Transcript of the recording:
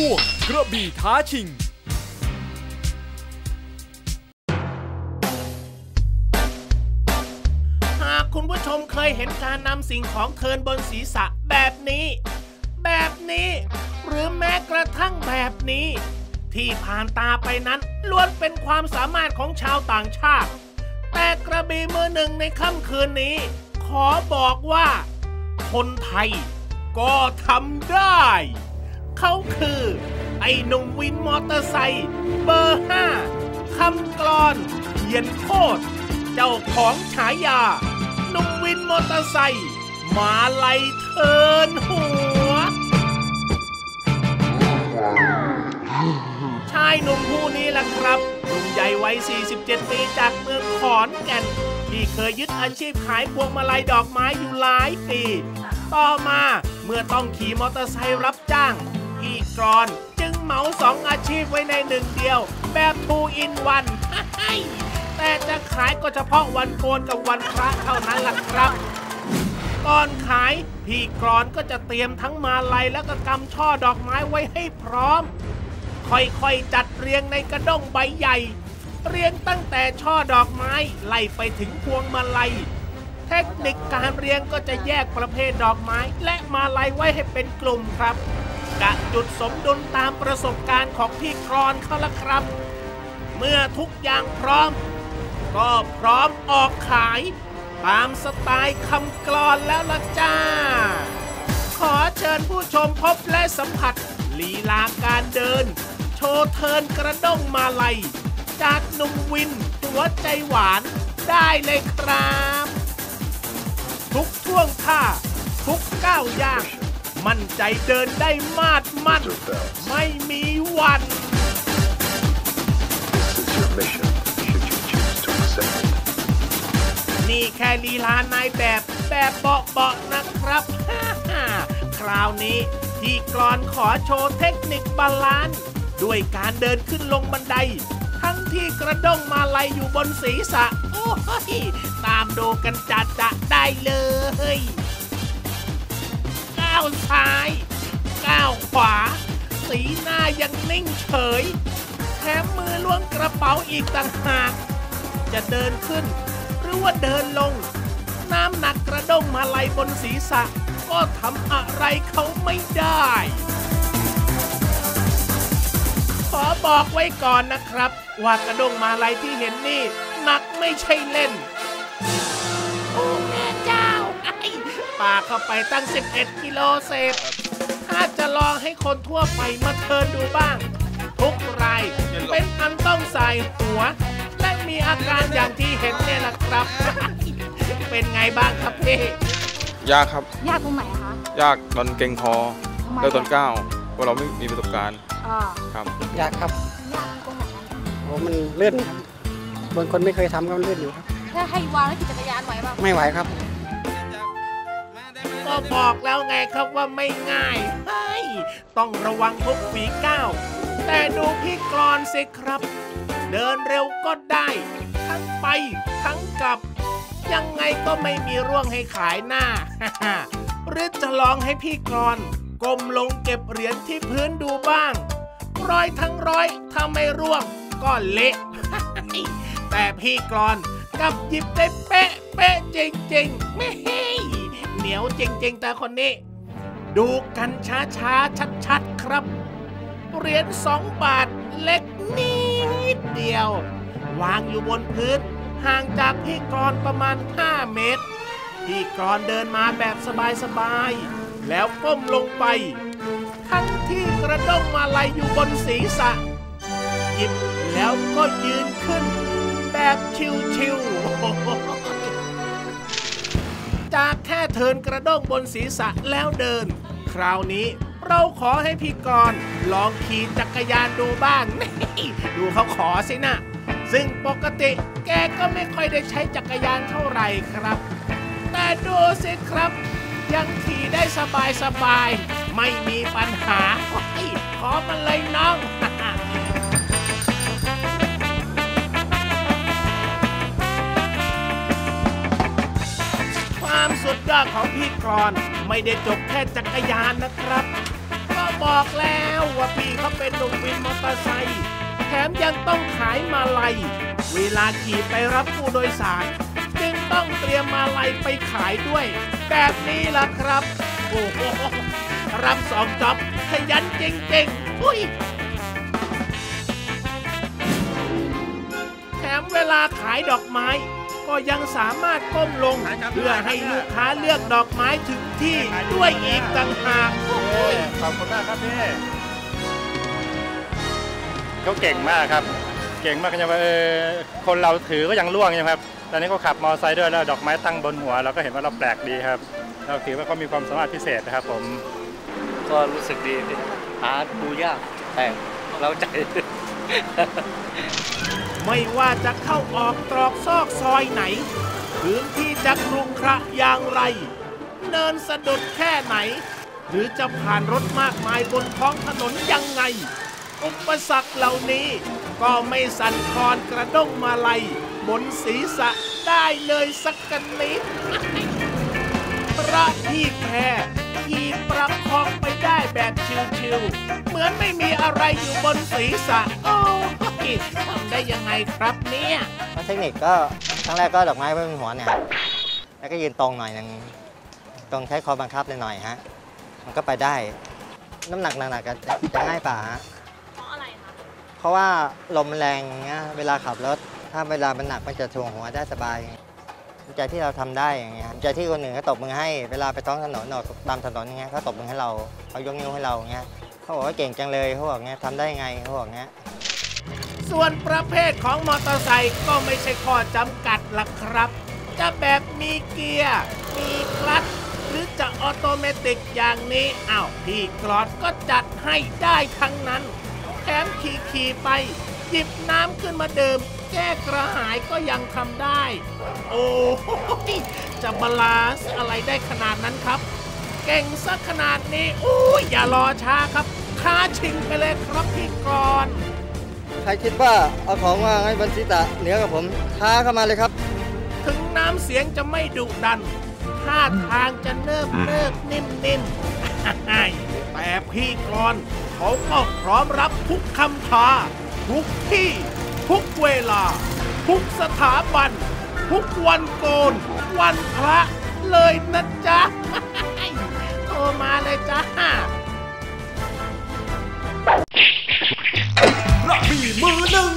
ช่วงกระบี่ท้าชิง หากคุณผู้ชมเคยเห็นการนำสิ่งของเทินบนศีรษะแบบนี้ แบบนี้ หรือแม้กระทั่งแบบนี้ ที่ผ่านตาไปนั้นล้วนเป็นความสามารถของชาวต่างชาติ แต่กระบี่มือหนึ่งในค่ำคืนนี้ ขอบอกว่า คนไทยก็ทำได้ เขาคือ ไอ้หนุ่มวินมอเตอร์ไซค์เบอร์ห้าคำกรอนเขียนโคตร เจ้าของฉายาหนุ่มวินมอเตอร์ไซค์มาไลยเทินหัว ชายหนุ่มผู้นี้แหละครับหนุ่มใหญ่วัย 47 ปีจากเมืองขอนแก่น ที่เคยยึดอาชีพขายพวงมาลัยดอกไม้อยู่หลายปี ต่อมาเมื่อต้องขี่มอเตอร์ไซค์รับจ้าง พี่กรอน จึงเหมาสองอาชีพไว้ในหนึ่งเดียว แบบ2 in 1แต่จะขายก็เฉพาะวันโกนกับวันพระเท่านั้นล่ะครับก่อนขายพี่กรอนก็จะเตรียมทั้งมาลัยแล้วก็กำช่อดอกไม้ไว้ให้พร้อม ค่อยๆจัดเรียงในกระด้งใบใหญ่ เรียงตั้งแต่ช่อดอกไม้ไล่ไปถึงพวงมาลัย เทคนิคการเรียงก็จะแยกประเภทดอกไม้ และมาลัยไว้ให้เป็นกลุ่มครับ กะจุดสมดุลตามประสบการณ์ของพี่กรอนเขาละครับ เมื่อทุกอย่างพร้อม ก็พร้อมออกขาย ตามสไตล์คำกลอนแล้วล่ะจ้า ขอเชิญผู้ชมพบและสัมผัสลีลาการเดิน โชว์เทินกระด้งมาลัย จากหนุ่มวินหัวใจหวานได้เลยครับ ทุกท่วงท่า ทุกก้าวย่าง มั่นใจเดินได้มาดมั่น ไม่มีวัน mission, นี่แค่ลีลานายแบบแบบเบาๆนะครับ คราวนี้พี่กรอนขอโชว์เทคนิคบาลานซ์ด้วยการเดินขึ้นลงบันได ทั้งที่กระด้งมาลัยอยู่บนศีรษะ โอ้ยตามดูกันจัดจะได้เลย ซ้ายก้าวขวา สีหน้ายังนิ่งเฉย แถมมือล้วงกระเป๋าอีกต่างหาก จะเดินขึ้น หรือว่าเดินลง น้ำหนักกระด้งมาลัยบนศีรษะ ก็ทำอะไรเขาไม่ได้ ขอบอกไว้ก่อนนะครับ ว่ากระด้งมาลัยที่เห็นนี่หนักไม่ใช่เล่น ปาเข้าไปตั้ง 11 กิโลเศษ ถ้าจะลองให้คนทั่วไปมาเทิร์นดูบ้าง ทุกรายเป็นอันต้องใส่หัว และมีอาการอย่างที่เห็นเนี่ยแหละครับ เป็นไงบ้างครับพี่ ยากครับ ยากตรงไหนอะคะ ยากตอนเก่งคอทำไมแล้วตอนอะก้าวเพราะเราไม่มีประสบการณ์อ่าครับ ยากครับ ยากตรงไหนอะโอ้มันเลื่อนครับบางคนไม่เคยทำก็มันเลื่อนอยู่ครับ ถ้าให้วางแล้วขี่จักรยานไหวบ้างไม่ไหวครับก็ บอกแล้วไงครับว่าไม่ง่ายเฮ้ยต้องระวังทุกฝีก้าว แต่ดูพี่กรอนสิครับ เดินเร็วก็ได้ ทั้งไปทั้งกลับ ยังไงก็ไม่มีร่วงให้ขายหน้าหรือจะลองให้พี่กรอนก้มลงเก็บเหรียญที่พื้นดูบ้าง ร้อยทั้งร้อยถ้าไม่ร่วงก็เละแต่พี่กรอนกับหยิบได้เป๊ะเป๊ะจริงๆไม่เฮ้ เหนียวจริงๆ แต่คนนี้ ดูกันช้าๆ ชัดๆ ครับ เหรียญสองบาทเล็กนิดเดียว วางอยู่บนพื้น ห่างจากพี่กรอนประมาณ 5 เมตร พี่กรอนเดินมาแบบสบายๆ แล้วก้มลงไป ทั้งที่กระด้งมาลัยอยู่บนศีรษะ หยิบแล้วก็ยืนขึ้น แบบชิวๆ จากแค่เทินกระด้งบนศีรษะแล้วเดิน คราวนี้เราขอให้พี่กรณ์ลองขี่จักรยานดูบ้างนี่ดูเขาขอสินะ ซึ่งปกติแกก็ไม่ค่อยได้ใช้จักรยานเท่าไหร่ครับ แต่ดูสิครับ ยังขี่ได้สบายสบาย ไม่มีปัญหาโอ้ยขอมันเลยน้อง ความสุดยอดของพี่กรณ์ไม่ได้จบแค่จักรยานนะครับ ก็บบอกแล้วว่าพี่เขาเป็นหนุ่มวินมอเตอร์ไซค์แถมยังต้องขายมาลัย เวลาขี่ไปรับผู้โดยสาร จึงต้องเตรียมมาลัยไปขายด้วย แบบนี้ล่ะครับ โอ้โหรับสองจ็อบขยันจริงๆอุ้ยแถมเวลาขายดอกไม้ ก็ยังสามารถก้มลง เพื่อให้ลูกค้าเลือกดอกไม้ถึงที่ด้วยอีกต่างหากโอ้ยขอบคุณมากครับพี่เขาเก่งมากครับ เก่งมากยังว่าเออคนเราถือก็ยังล่วงใช่ไหมครับตอนนี้เขาขับมอเตอร์ไซค์ด้วยแล้วดอกไม้ตั้งบนหัว เราก็เห็นว่าเราแปลกดีครับ เราถือว่าเขามีความสามารถพิเศษนะครับ ผม ก็รู้สึกดีพี่หาดูยากแต่เราใจ ไม่ว่าจะเข้าออกตรอกซอกซอยไหน พื้นที่จะครุขระอย่างไร เนินสะดุดแค่ไหน หรือจะผ่านรถมากมายบนท้องถนนยังไง อุปสรรคเหล่านี้ก็ไม่สั่นคลอนกระด้งมาลัยบนศีรษะได้เลยสักกันนิดพระพี่แค่ขี่ประคองไปได้แบบชิวๆ เหมือนไม่มีอะไรอยู่บนศีรษะโอ้ ทำได้ยังไงครับเนี่ยเทคนิคก็ครั้งแรกก็ดอกไม้ไว้บนหัวเนี่ยครับแล้วก็ยืนตรงหน่อยหนึงตรงใช้คอบังคับหน่อยๆฮะ มันก็ไปได้ น้ำหนักหนักๆก็จะจะง่ายป่าฮะเพราะอะไรคะเพราะว่าลมมันแรงอย่างเงี้ยเวลาขับรถถ้าเวลามันหนักมันจะถ่วงหัวได้สบายดีใจที่เราทำได้อย่างเงี้ยดีใจที่คนอื่นเขาตบมือให้เวลาไปท้องถนนออกตามถนนอย่างเงี้ยเขาตบมือให้เราเขายกนิ้วให้เราอย่างเงี้ยเขาบอกว่าเก่งจังเลยเขาบอกเงี้ยทำได้ยังไงเขาบอกเงี้ย ส่วนประเภทของมอเตอร์ไซค์ก็ไม่ใช่ข้อจำกัดล่ะครับ จะแบบมีเกียร์ มีคลัตช์หรือจะออโตเมติกอย่างนี้อ้าวพี่กรอดก็จัดให้ได้ทั้งนั้น แถมขี่ขี่ไป หยิบน้ำขึ้นมาดื่มแก้กระหายก็ยังทำได้ โอ้โหจะบาลานซ์อะไรได้ขนาดนั้นครับ เก่งสักขนาดนี้อุ้ยอย่ารอช้าครับท้าชิงไปเลยครับพี่กรอน ใครคิดว่าเอาของวางไว้บนศีรษะเหนือกับผมท้าเข้ามาเลยครับ ถึงน้ำเสียงจะไม่ดุดันท่าทางจะเนิบเนิบนิ่มนิ่มแต่พี่กรอนเขาก็พร้อมรับทุกคำท้า ทุกที่ ทุกเวลา ทุกสถาบัน ทุกวันโกน วันพระเลยนะจ๊ะโทรมาเลยจ้า กระบี่มือหนึ่ง